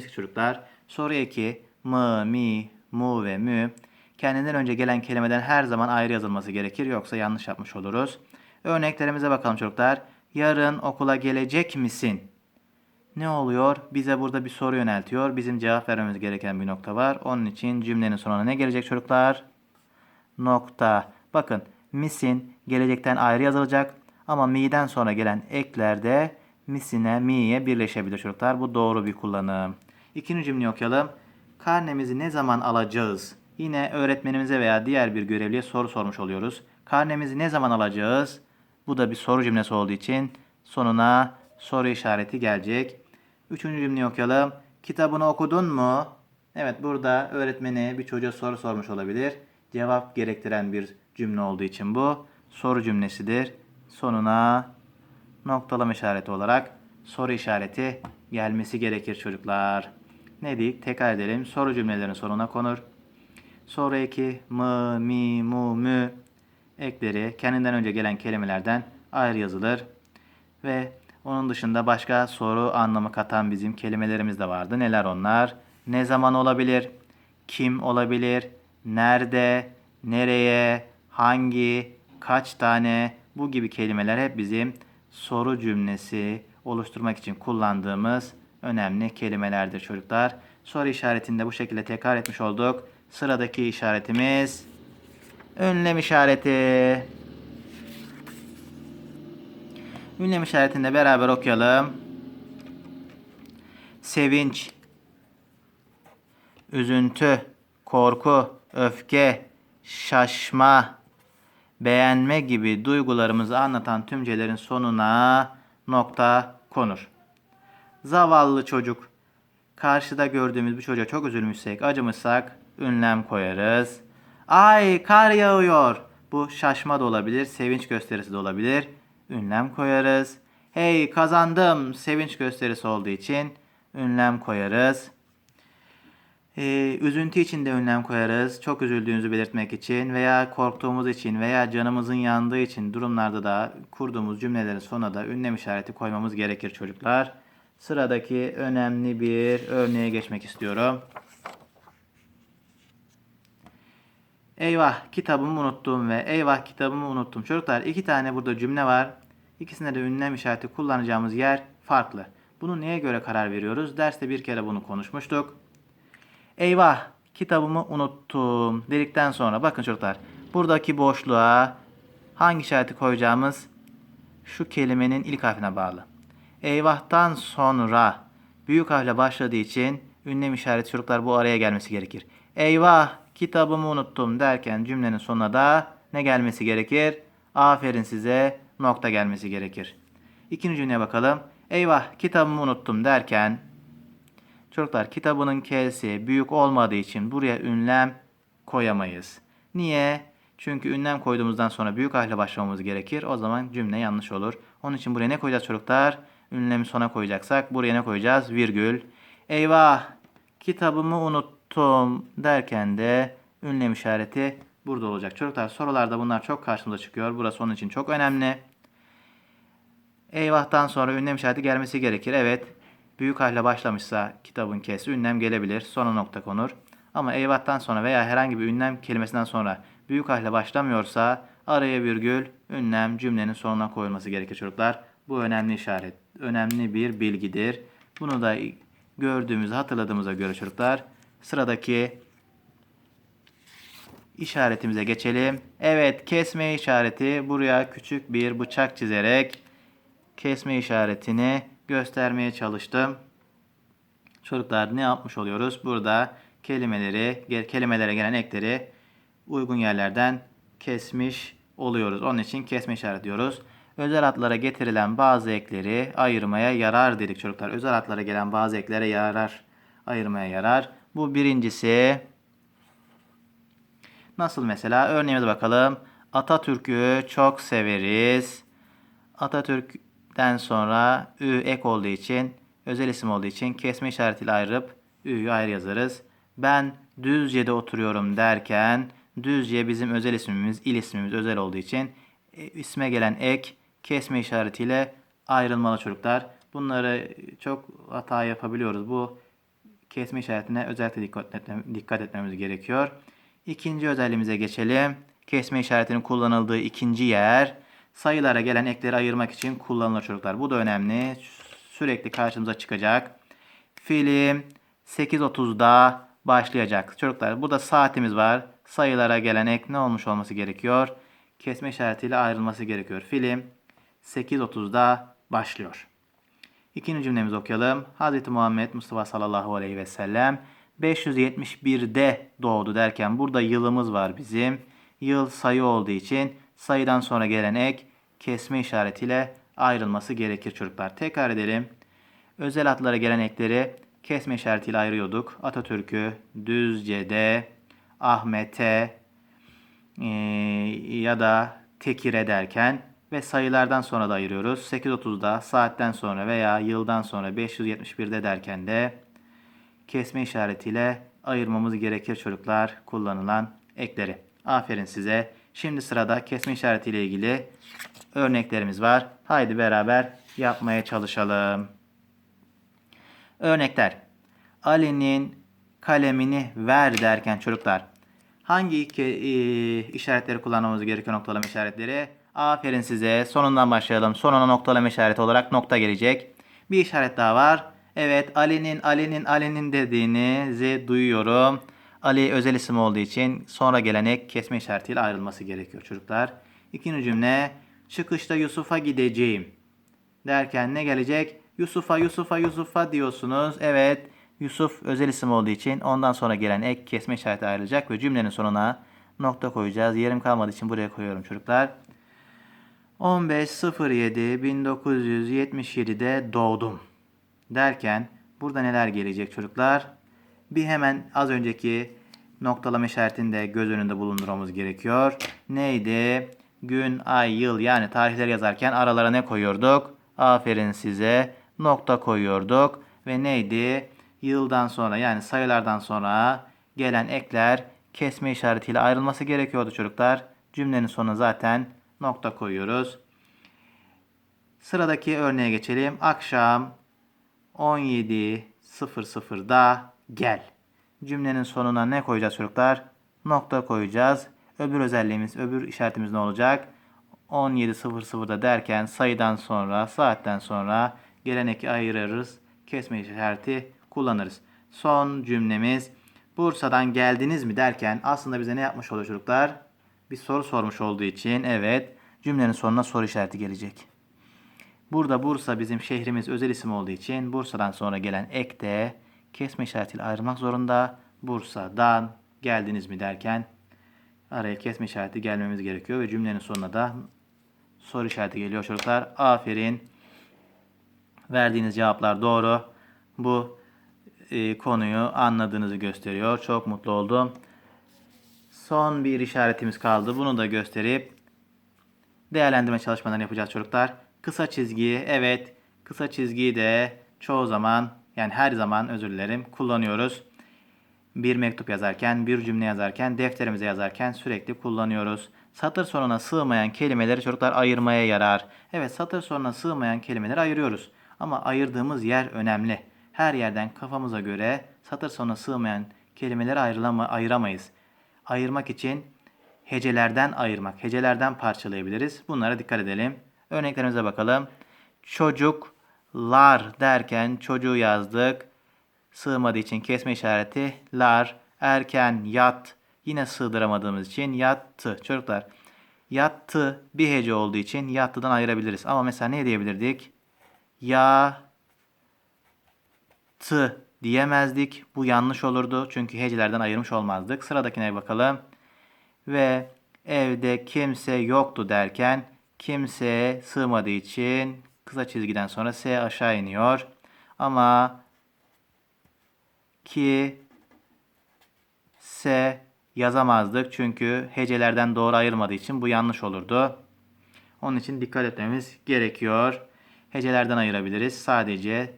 çocuklar. Soru 2. Mı, mi, mu ve mü. Kendinden önce gelen kelimeden her zaman ayrı yazılması gerekir. Yoksa yanlış yapmış oluruz. Örneklerimize bakalım çocuklar. Yarın okula gelecek misin? Ne oluyor? Bize burada bir soru yöneltiyor. Bizim cevap vermemiz gereken bir nokta var. Onun için cümlenin sonuna ne gelecek çocuklar? Nokta. Bakın misin gelecekten ayrı yazılacak. Ama mi'den sonra gelen eklerde misine mi'ye birleşebilir çocuklar. Bu doğru bir kullanım. İkinci cümleyi okuyalım. Karnemizi ne zaman alacağız? Yine öğretmenimize veya diğer bir görevliye soru sormuş oluyoruz. Karnemizi ne zaman alacağız? Bu da bir soru cümlesi olduğu için sonuna soru işareti gelecek. Üçüncü cümleyi okuyalım. Kitabını okudun mu? Evet burada öğretmeni bir çocuğa soru sormuş olabilir. Cevap gerektiren bir cümle olduğu için bu soru cümlesidir. Sonuna noktalama işareti olarak soru işareti gelmesi gerekir çocuklar. Ne dedik? Tekrar edelim. Soru cümlelerin sonuna konur. Soru eki mı, mi, mu, mü ekleri kendinden önce gelen kelimelerden ayrı yazılır. Ve onun dışında başka soru anlamı katan bizim kelimelerimiz de vardı. Neler onlar? Ne zaman olabilir? Kim olabilir? Nerede? Nereye? Hangi? Kaç tane? Bu gibi kelimeler hep bizim soru cümlesi oluşturmak için kullandığımız önemli kelimelerdir çocuklar. Soru işaretini de bu şekilde tekrar etmiş olduk. Sıradaki işaretimiz ünlem işareti. Ünlem işaretini de beraber okuyalım. Sevinç, üzüntü, korku, öfke, şaşma, beğenme gibi duygularımızı anlatan tümcelerin sonuna nokta konur. Zavallı çocuk. Karşıda gördüğümüz bir çocuğa çok üzülmüşsek, acımışsak ünlem koyarız. Ay kar yağıyor. Bu şaşma da olabilir, sevinç gösterisi de olabilir. Ünlem koyarız. Hey kazandım sevinç gösterisi olduğu için ünlem koyarız. Ee, üzüntü için de ünlem koyarız. Çok üzüldüğünüzü belirtmek için veya korktuğumuz için veya canımızın yandığı için durumlarda da kurduğumuz cümlelerin sonuna da ünlem işareti koymamız gerekir çocuklar. Sıradaki önemli bir örneğe geçmek istiyorum. Eyvah kitabımı unuttum ve eyvah kitabımı unuttum. Çocuklar iki tane burada cümle var. İkisinde de ünlem işareti kullanacağımız yer farklı. Bunu neye göre karar veriyoruz? Derste bir kere bunu konuşmuştuk. Eyvah kitabımı unuttum dedikten sonra bakın çocuklar buradaki boşluğa hangi işareti koyacağımız şu kelimenin ilk harfine bağlı. Eyvahtan sonra büyük harfle başladığı için ünlem işareti çocuklar bu araya gelmesi gerekir. Eyvah kitabımı unuttum derken cümlenin sonuna da ne gelmesi gerekir? Aferin size nokta gelmesi gerekir. İkinci cümleye bakalım. Eyvah kitabımı unuttum derken çocuklar kitabının K'si büyük olmadığı için buraya ünlem koyamayız. Niye? Çünkü ünlem koyduğumuzdan sonra büyük harfle başlamamız gerekir. O zaman cümle yanlış olur. Onun için buraya ne koyacağız çocuklar? Ünlemi sona koyacaksak buraya ne koyacağız? Virgül. Eyvah kitabımı unuttum derken de ünlem işareti burada olacak. Çocuklar sorularda bunlar çok karşımıza çıkıyor. Burası onun için çok önemli. Eyvahtan sonra ünlem işareti gelmesi gerekir. Evet. Büyük harfle başlamışsa kitabın kesi ünlem gelebilir. Sona nokta konur. Ama eyvahtan sonra veya herhangi bir ünlem kelimesinden sonra büyük harfle başlamıyorsa araya virgül ünlem cümlenin sonuna koyulması gerekir çocuklar. Bu önemli işaret. Önemli bir bilgidir. Bunu da gördüğümüzü hatırladığımıza göre çocuklar sıradaki işaretimize geçelim. Evet kesme işareti buraya küçük bir bıçak çizerek kesme işaretini göstermeye çalıştım. Çocuklar ne yapmış oluyoruz? Burada kelimeleri, kelimelere gelen ekleri uygun yerlerden kesmiş oluyoruz. Onun için kesme işareti diyoruz. Özel adlara getirilen bazı ekleri ayırmaya yarar dedik çocuklar. Özel adlara gelen bazı eklere yarar, ayırmaya yarar. Bu birincisi. Nasıl mesela? Örneğimize bakalım. Atatürk'ü çok severiz. Atatürk'ten sonra ü ek olduğu için, özel isim olduğu için kesme işaretiyle ayırıp ü'yü ayrı yazarız. Ben Düzce'de oturuyorum derken Düzce bizim özel ismimiz, il ismimiz özel olduğu için e, isme gelen ek kesme işaretiyle ayrılmalı çocuklar. Bunları çok hata yapabiliyoruz. Bu kesme işaretine özellikle dikkat, etmem- dikkat etmemiz gerekiyor. İkinci özelliğimize geçelim. Kesme işaretinin kullanıldığı ikinci yer sayılara gelen ekleri ayırmak için kullanılır çocuklar. Bu da önemli. Sürekli karşımıza çıkacak. Film 8.30'da başlayacak. Çocuklar burada saatimiz var. Sayılara gelen ek ne olmuş olması gerekiyor? Kesme işaretiyle ayrılması gerekiyor. Film 8.30'da başlıyor. İkinci cümlemizi okuyalım. Hz. Muhammed Mustafa sallallahu aleyhi ve sellem 571'de doğdu derken burada yılımız var bizim. Yıl sayı olduğu için sayıdan sonra gelen ek kesme işaretiyle ayrılması gerekir çocuklar. Tekrar edelim. Özel adlara gelen ekleri kesme işaretiyle ayırıyorduk. Atatürk'ü, Düzce'de, Ahmet'e eee, ya da Tekir'e derken ve sayılardan sonra da ayırıyoruz. 8.30'da, saatten sonra veya yıldan sonra 571'de derken de kesme işaretiyle ayırmamız gerekir çocuklar kullanılan ekleri. Aferin size. Şimdi sırada kesme işaretiyle ilgili örneklerimiz var. Haydi beraber yapmaya çalışalım. Örnekler. Ali'nin kalemini ver derken çocuklar hangi iki e, işaretleri kullanmamız gerekiyor noktalama işaretleri? Aferin size. Sonundan başlayalım. Sonuna noktalama işareti olarak nokta gelecek. Bir işaret daha var. Evet Ali'nin Ali'nin Ali'nin dediğinizi duyuyorum. Ali özel isim olduğu için sonra gelen ek kesme işaretiyle ayrılması gerekiyor çocuklar. İkinci cümle çıkışta Yusuf'a gideceğim derken ne gelecek? Yusuf'a Yusuf'a Yusuf'a diyorsunuz. Evet Yusuf özel isim olduğu için ondan sonra gelen ek kesme işareti ayrılacak ve cümlenin sonuna nokta koyacağız. Yerim kalmadığı için buraya koyuyorum çocuklar. 15.07.1977'de doğdum derken burada neler gelecek çocuklar? Bir hemen az önceki noktalama işaretini de göz önünde bulundurmamız gerekiyor. Neydi? Gün, ay, yıl yani tarihleri yazarken aralara ne koyuyorduk? Aferin size. Nokta koyuyorduk. Ve neydi? Yıldan sonra yani sayılardan sonra gelen ekler kesme işaretiyle ayrılması gerekiyordu çocuklar. Cümlenin sonuna zaten nokta koyuyoruz. Sıradaki örneğe geçelim. Akşam 17.00'da gel. Cümlenin sonuna ne koyacağız çocuklar? Nokta koyacağız. Öbür özelliğimiz, öbür işaretimiz ne olacak? 17.00'da derken sayıdan sonra, saatten sonra gelen eki ayırırız. Kesme işareti kullanırız. Son cümlemiz Bursa'dan geldiniz mi derken aslında bize ne yapmış oluyor çocuklar? Bir soru sormuş olduğu için evet cümlenin sonuna soru işareti gelecek. Burada Bursa bizim şehrimiz özel isim olduğu için Bursa'dan sonra gelen ek de kesme işaretiyle ayrılmak zorunda. Bursa'dan geldiniz mi derken araya kesme işareti gelmemiz gerekiyor ve cümlenin sonuna da soru işareti geliyor çocuklar. Aferin. Verdiğiniz cevaplar doğru. Bu e, konuyu anladığınızı gösteriyor. Çok mutlu oldum. Son bir işaretimiz kaldı. Bunu da gösterip değerlendirme çalışmalarını yapacağız çocuklar. Kısa çizgiyi evet kısa çizgiyi de çoğu zaman yani her zaman özür dilerim kullanıyoruz. Bir mektup yazarken, bir cümle yazarken, defterimize yazarken sürekli kullanıyoruz. Satır sonuna sığmayan kelimeleri çocuklar ayırmaya yarar. Evet satır sonuna sığmayan kelimeleri ayırıyoruz. Ama ayırdığımız yer önemli. Her yerden kafamıza göre satır sonuna sığmayan kelimeleri ayrılama, ayıramayız. Ayırmak için hecelerden ayırmak, hecelerden parçalayabiliriz. Bunlara dikkat edelim. Örneklerimize bakalım. Çocuklar derken çocuğu yazdık. Sığmadığı için kesme işareti lar. Erken yat yine sığdıramadığımız için yattı. Çocuklar yattı bir hece olduğu için yattıdan ayırabiliriz. Ama mesela ne diyebilirdik? Ya tı diyemezdik. Bu yanlış olurdu. Çünkü hecelerden ayırmış olmazdık. Sıradakine bakalım. Ve evde kimse yoktu derken kimse sığmadığı için kısa çizgiden sonra S aşağı iniyor. Ama ki S yazamazdık. Çünkü hecelerden doğru ayırmadığı için bu yanlış olurdu. Onun için dikkat etmemiz gerekiyor. Hecelerden ayırabiliriz. Sadece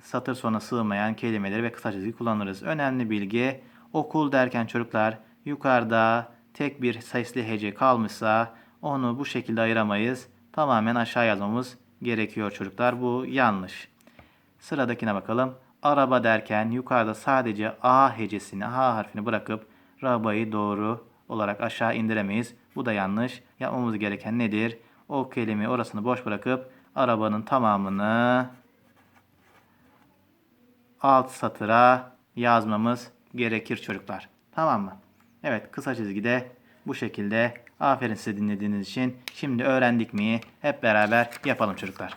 satır sonuna sığmayan kelimeleri ve kısa çizgi kullanırız. Önemli bilgi okul derken çocuklar yukarıda tek bir sesli hece kalmışsa onu bu şekilde ayıramayız. Tamamen aşağı yazmamız gerekiyor çocuklar. Bu yanlış. Sıradakine bakalım. araba derken yukarıda sadece A hecesini, A harfini bırakıp rabayı doğru olarak aşağı indiremeyiz. Bu da yanlış. Yapmamız gereken nedir? O kelimeyi orasını boş bırakıp arabanın tamamını alt satıra yazmamız gerekir çocuklar. Tamam mı? Evet kısa çizgide bu şekilde. Aferin size dinlediğiniz için. Şimdi öğrendik mi? Hep beraber yapalım çocuklar.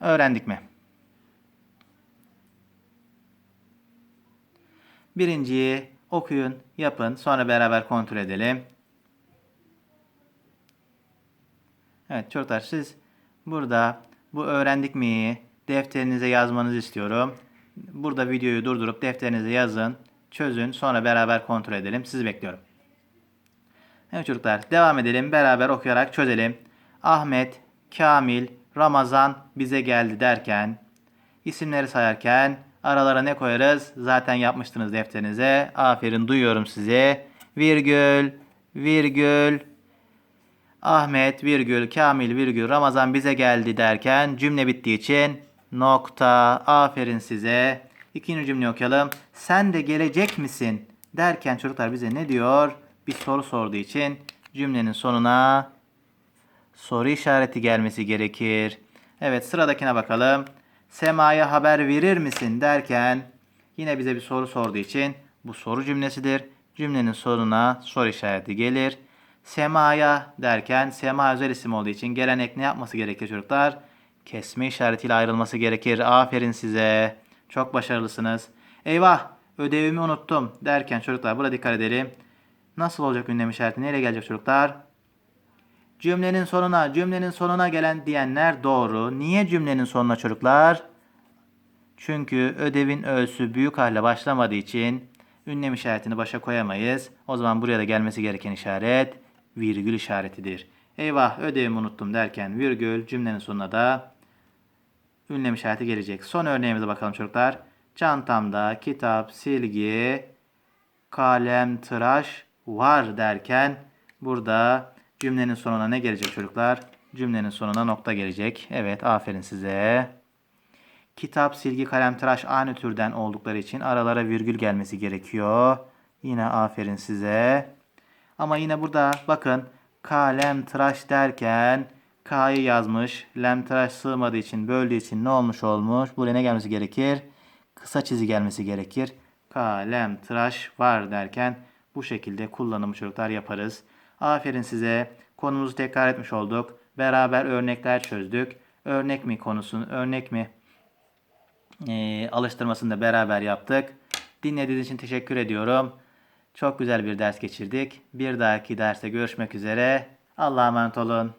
Öğrendik mi? Birinciyi okuyun, yapın. Sonra beraber kontrol edelim. Evet çocuklar siz burada bu öğrendik mi defterinize yazmanızı istiyorum. Burada videoyu durdurup defterinize yazın, çözün. Sonra beraber kontrol edelim. Sizi bekliyorum. Evet çocuklar devam edelim. Beraber okuyarak çözelim. Ahmet, Kamil, Ramazan bize geldi derken isimleri sayarken aralara ne koyarız? Zaten yapmıştınız defterinize. Aferin duyuyorum sizi. Virgül, virgül, Ahmet virgül Kamil virgül Ramazan bize geldi derken cümle bittiği için nokta aferin size. İkinci cümle okuyalım. Sen de gelecek misin derken çocuklar bize ne diyor? Bir soru sorduğu için cümlenin sonuna soru işareti gelmesi gerekir. Evet sıradakine bakalım. Sema'ya haber verir misin derken yine bize bir soru sorduğu için bu soru cümlesidir. Cümlenin sonuna soru işareti gelir. Sema'ya derken Sema özel isim olduğu için gelen ek ne yapması gerekir çocuklar? Kesme işaretiyle ayrılması gerekir. Aferin size. Çok başarılısınız. Eyvah ödevimi unuttum derken çocuklar burada dikkat edelim. Nasıl olacak ünlem işareti? Nereye gelecek çocuklar? Cümlenin sonuna, cümlenin sonuna gelen diyenler doğru. Niye cümlenin sonuna çocuklar? Çünkü ödevin öğüsü büyük harfle başlamadığı için ünlem işaretini başa koyamayız. O zaman buraya da gelmesi gereken işaret virgül işaretidir. Eyvah ödevimi unuttum derken virgül cümlenin sonuna da ünlem işareti gelecek. Son örneğimize bakalım çocuklar. Çantamda kitap, silgi, kalem, tıraş var derken burada cümlenin sonuna ne gelecek çocuklar? Cümlenin sonuna nokta gelecek. Evet aferin size. Kitap, silgi, kalem, tıraş aynı türden oldukları için aralara virgül gelmesi gerekiyor. Yine aferin size. Ama yine burada bakın kalem tıraş derken K'yı yazmış. Lem tıraş sığmadığı için böldüğü için ne olmuş olmuş? Buraya ne gelmesi gerekir? Kısa çizgi gelmesi gerekir. Kalem tıraş var derken bu şekilde kullanımı çocuklar yaparız. Aferin size. Konumuzu tekrar etmiş olduk. Beraber örnekler çözdük. Örnek mi konusunu, örnek mi e, alıştırmasını da beraber yaptık. Dinlediğiniz için teşekkür ediyorum. Çok güzel bir ders geçirdik. Bir dahaki derste görüşmek üzere. Allah'a emanet olun.